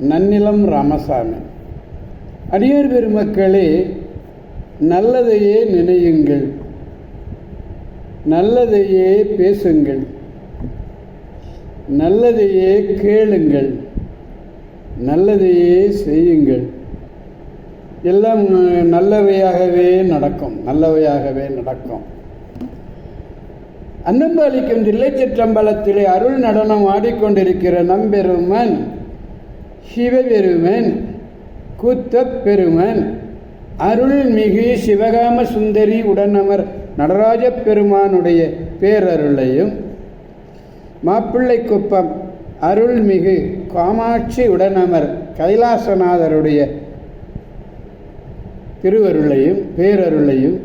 நன்னிலம் ராமசாமி. அடியார் பெருமக்களே நல்லதையே நினையுங்கள். நல்லதையே பேசுங்கள். நல்லதையே கேளுங்கள். நல்லதையே செய்யுங்கள். எல்லாம் நல்லவையாகவே நடக்கும். நல்லவையாகவே நடக்கும். அன்னம்பாளிக்கும் தில்லை சிற்றம்பலத்திலே அருள் நடனம் ஆடிக்கொண்டிருக்கிற நம்பெருமன் சிவபெருமன் கூத்தப் பெருமன் அருள்மிகு சிவகாம சுந்தரி உடனமர் நடராஜ பெருமானுடைய பேரருளையும் மாப்பிள்ளை குப்பம் அருள்மிகு காமாட்சி உடனமர் கைலாசநாதருடைய திருவருளையும் பேரருளையும்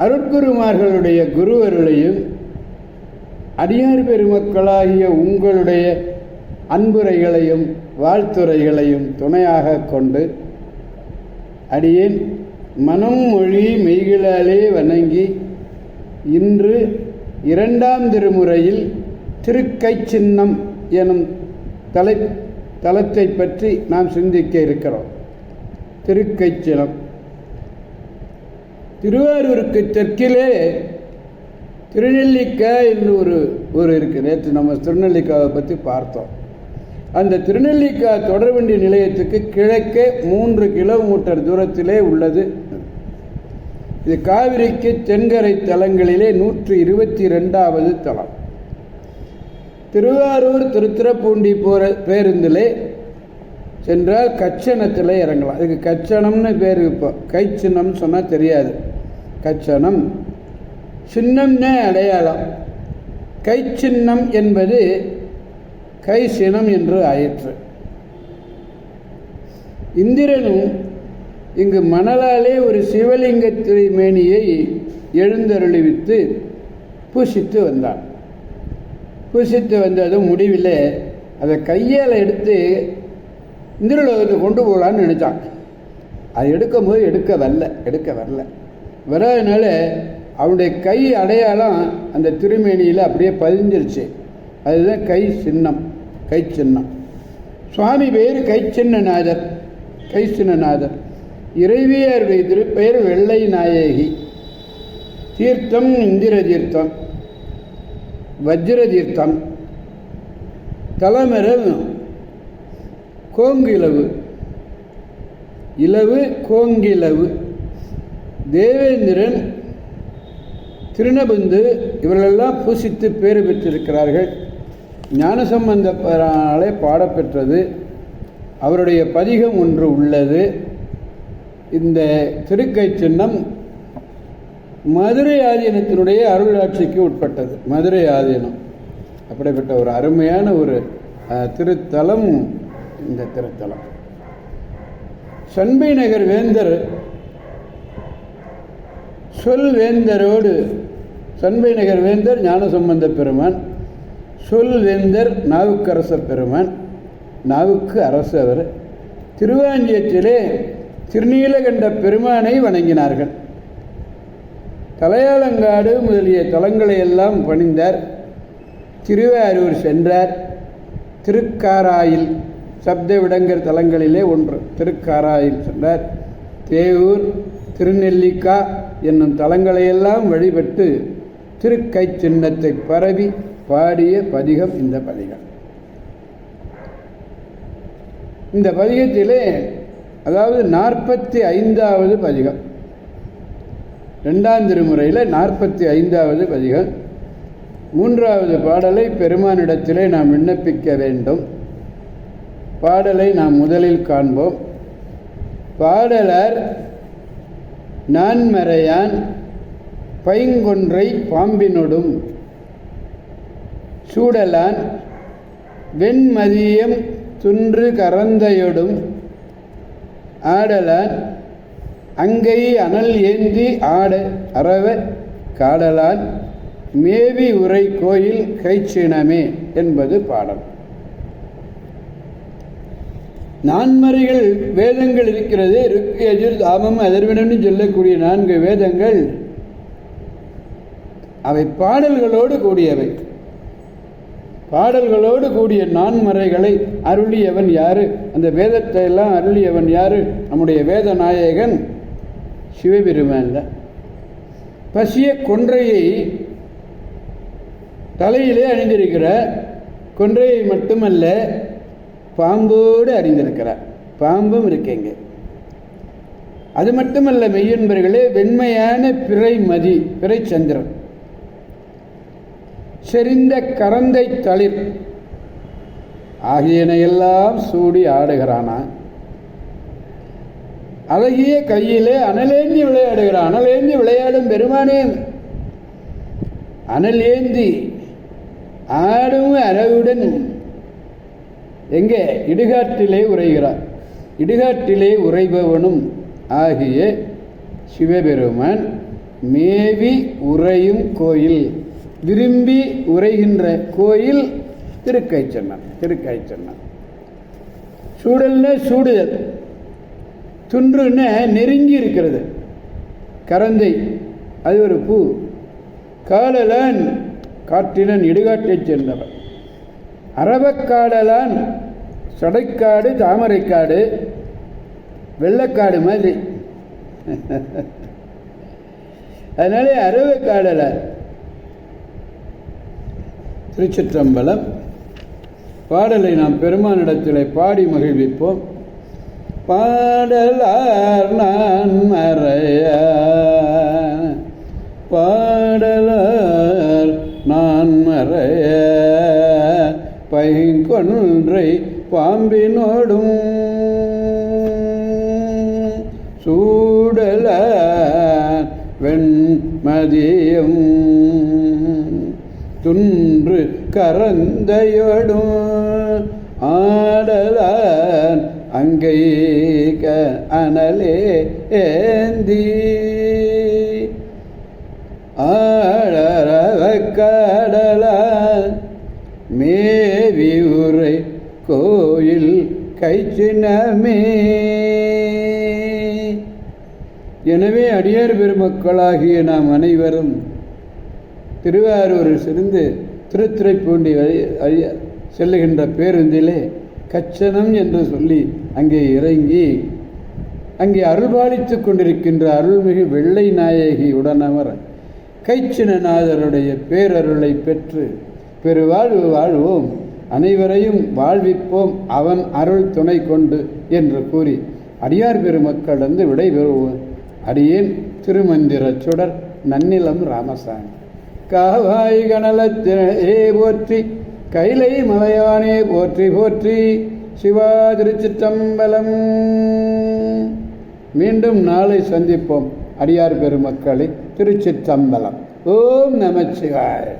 அருட்குருமார்களுடைய குருவருளையும் அடியார் பெருமக்களாகிய உங்களுடைய அன்புரைகளையும் வாழ்த்துரைகளையும் துணையாக கொண்டு அடியேன் மனம் மொழி மெய்களாலே வணங்கி இன்று இரண்டாம் திருமுறையில் திருக்கை சின்னம் எனும் தலை தலத்தை பற்றி நாம் சிந்திக்க இருக்கிறோம். திருக்கை சின்னம். திருவாரூருக்கு தெற்கிலே திருநெல்லிக்காய் என்று ஒரு ஊர் இருக்குது நேற்று நம்ம திருநெல்லிக்காவை பற்றி பார்த்தோம். அந்த திருநெல்லிக்கா தொடர்வண்டி நிலையத்துக்கு கிழக்கே மூன்று கிலோமீட்டர் தூரத்திலே உள்ளது. இது காவிரிக்கு தென்கரை தலங்களிலே நூற்றி இருபத்தி ரெண்டாவது தலம். திருவாரூர் திருத்துறப்பூண்டி போகிற பேருந்திலே சென்றால் கச்சனத்தில் இறங்கலாம். இதுக்கு கச்சனம்னு பேர் இப்போ. கை சின்னம் சொன்னால் தெரியாது. கச்சனம் சின்னம்னே அடையாளம். கைச்சின்னம் என்பது கை சினம் என்று ஆயிற்று. இந்திரனும் இங்கு மணலாலே ஒரு சிவலிங்க திருமேனியை எழுந்தருளிவித்து பூசித்து வந்தான். பூசித்து வந்ததும் முடிவில் அதை கையால் எடுத்து இந்திரலோகத்தை கொண்டு போகலான்னு நினச்சான். அது எடுக்கும்போது எடுக்க வரல எடுக்க வரல. வராதனால அவனுடைய கை அடையாளம் அந்த திருமேனியில் அப்படியே பதிஞ்சிருச்சு. அதுதான் கை சின்னம். கை சின்னம் சுவாமி பேர் கை சின்னநாதர் கை சின்னநாதர் இறைவியார் திருப்பெயர் வெள்ளை நாயகி. தீர்த்தம் இந்திர தீர்த்தம் வஜ்ர தீர்த்தம் தலைமரம் கோங்கிலவு இலவு கோங்கிலவு தேவேந்திரன் திருநபுந்து இவர்களெல்லாம் பூசித்து பேறு பெற்றிருக்கிறார்கள். ஞானசம்பந்தப்பராலே பாடப்பெற்றது. அவருடைய பதிகம் ஒன்று உள்ளது. இந்த திருக்கை சின்னம் மதுரை ஆதீனத்தினுடைய அருளாட்சிக்கு உட்பட்டது. மதுரை ஆதீனம். அப்படிப்பட்ட ஒரு அருமையான ஒரு திருத்தலம் இந்த திருத்தலம். சண்பை நகர் வேந்தர் சொல் வேந்தரோடு சண்பை நகர் வேந்தர் ஞானசம்பந்த பெருமான் சொல்வேந்தர் நாவுக்கரச பெருமான். நாவுக்கு அரசவர் திருவாஞ்சியத்திலே திருநீலகண்ட பெருமானை வணங்கினார்கள். தலையாளங்காடு முதலிய தலங்களை எல்லாம் பணிந்தார். திருவாரூர் சென்றார். திருக்காராயில் சப்த விடங்கர் தலங்களிலே ஒன்று. திருக்காராயில் சென்றார். தேவூர் திருநெல்லிக்கா என்னும் தலங்களையெல்லாம் வழிபட்டு திருக்கை சின்னத்தை பரவி பாடிய பதிகம் இந்த பதிகம். இந்த பதிகத்திலே அதாவது நாற்பத்தி ஐந்தாவது பதிகம். ரெண்டாம் திருமுறையில் நாற்பத்தி ஐந்தாவது பதிகம். மூன்றாவது பாடலை பெருமானிடத்திலே நாம் விண்ணப்பிக்க வேண்டும். பாடலை நாம் முதலில் காண்போம். பாடலர் நான்மறையான் பைங்கொன்றை பாம்பினொடும் சூடலான் வெண்மதியம் துன்று கரந்தையொடும் ஆடலான் அங்கை அனல் ஏந்தி ஆட அறவ காடலான் மேவி உரை கோயில் கைச்சினமே என்பது பாடல். நான்மறைகள் வேதங்கள் இருக்கிறது. ருக்கு எஜுர் தாமம் அதர்வினம்னு சொல்லக்கூடிய நான்கு வேதங்கள் அவை பாடல்களோடு கூடியவை. பாடல்களோடு கூடிய நான்மறைகளை அருளியவன் யாரு? அந்த வேதத்தை எல்லாம் அருளியவன் யாரு? நம்முடைய வேத நாயகன் சிவபெருமான் தான். பசிய கொன்றையை தலையிலே அணிந்திருக்கிற கொன்றையை மட்டுமல்ல பாம்போடு அறிந்திருக்கிறார் பாம்பும் இருக்கேங்க அது மட்டுமல்ல மெய்யன்பர்களே வெண்மையான பிறை மதி பிறை சந்திரன் செறிந்த கரந்தை தளிர். ஆகியனையெல்லாம் சூடி ஆடுகிறானா? அழகிய கையிலே அனலேந்தி விளையாடுகிறான். அனலேந்தி விளையாடும் பெருமானே. அனல் ஏந்தி ஆடும் அரவுடன் எங்கே? இடுகாட்டிலே உரைகிறார் இடுகாட்டிலே உரைபவனும் ஆகிய சிவபெருமான் மேவி உறையும் கோயில். விரும்பி உரைகின்ற கோயில் திருக்கை சொன்னான் சூடல்னு சூடுதல் துன்றுன்னு நெருங்கி இருக்கிறது. கரந்தை அது ஒரு பூ. காடலான் காற்றிலன் இடுகாட்டைச் சேர்ந்தவன். அரவக்காடலான் சடைக்காடு தாமரைக்காடு வெள்ளக்காடு மாதிரி. அதனாலே அரவக்காடலான் திருச்சிற்றம்பலம். பாடலை நாம் பெருமானிடத்திலே பாடி மகிழ்விப்போம். பாடலார் நான் மறைய. பாடலார் நான் மறைய. பைங்கொன்றை பாம்பினோடும் சூடல வெண்மதியம். துன் கரந்தையோடும் ஆடலான் அங்கை க அனலே ஏந்தி. ஆடரவ கடலான் மேவி உரை கோயில் கைச்சினமே. எனவே அடியார் பெருமக்களாகிய நாம் அனைவரும் திருவாரூரில் சிறந்து திருத்துறைப்பூண்டி வழி- வழி- செல்லுகின்ற பேருந்திலே கச்சனம் என்று சொல்லி அங்கே இறங்கி அங்கே அருள்பாலித்து கொண்டிருக்கின்ற அருள்மிகு வெள்ளை நாயகி உடனவர் கைச்சினநாதருடைய பேரருளை பெற்று பெருவாழ்வு வாழ்வோம். அனைவரையும் வாழ்விப்போம். அவன் அருள் துணை கொண்டு என்று கூறி அடியார் பெருமக்களிடந்து விடைபெறுவோம். அடியேன் திருமந்திர சுடர் நன்னிலம் ராமசாமி. காவாய் கனலத்தினே போற்றி கைலை மலையானே போற்றி போற்றி. சிவா திருச்சிற்றம்பலம். மீண்டும் நாளை சந்திப்போம். அடியார் பெருமக்களை திருச்சிற்றம்பலம். ஓம் நமச்சிவாய்.